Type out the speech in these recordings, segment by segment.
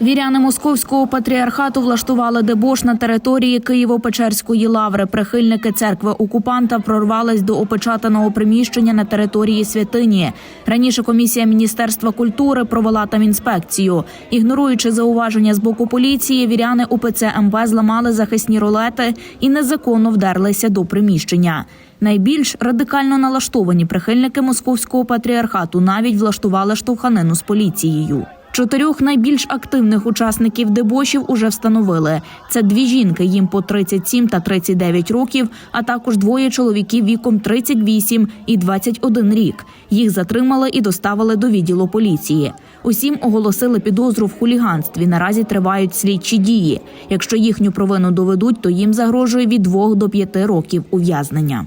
Віряни московського патріархату влаштували дебош на території Києво-Печерської лаври. Прихильники церкви окупанта прорвались до опечатаного приміщення на території святині. Раніше комісія міністерства культури провела там інспекцію. Ігноруючи зауваження з боку поліції, віряни УПЦ МП зламали захисні ролети і незаконно вдерлися до приміщення. Найбільш радикально налаштовані прихильники московського патріархату навіть влаштували штовханину з поліцією. Чотирьох найбільш активних учасників дебошів уже встановили. Це дві жінки, їм по 37 та 39 років, а також двоє чоловіків віком 38 і 21 рік. Їх затримали і доставили до відділу поліції. Усім оголосили підозру в хуліганстві. Наразі тривають слідчі дії. Якщо їхню провину доведуть, то їм загрожує від 2 до 5 років ув'язнення.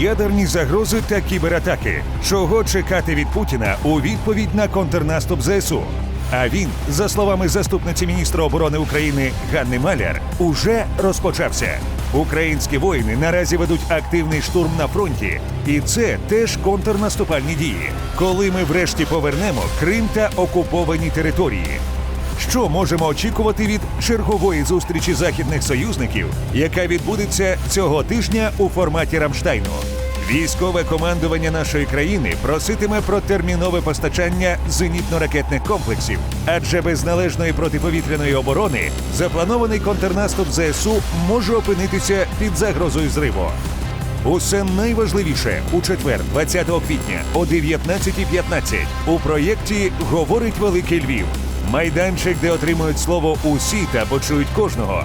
Ядерні загрози та кібератаки. Чого чекати від Путіна у відповідь на контрнаступ ЗСУ? А він, за словами заступниці міністра оборони України Ганни Маляр, уже розпочався. Українські воїни наразі ведуть активний штурм на фронті, і це теж контрнаступальні дії, коли ми врешті повернемо Крим та окуповані території. Що можемо очікувати від чергової зустрічі західних союзників, яка відбудеться цього тижня у форматі Рамштайну? Військове командування нашої країни проситиме про термінове постачання зенітно-ракетних комплексів, адже без належної протиповітряної оборони запланований контрнаступ ЗСУ може опинитися під загрозою зриву. Усе найважливіше у четвер, 20 квітня о 19.15 у проєкті Говорить Великий Львів. Майданчик, де отримують слово усі та почують кожного.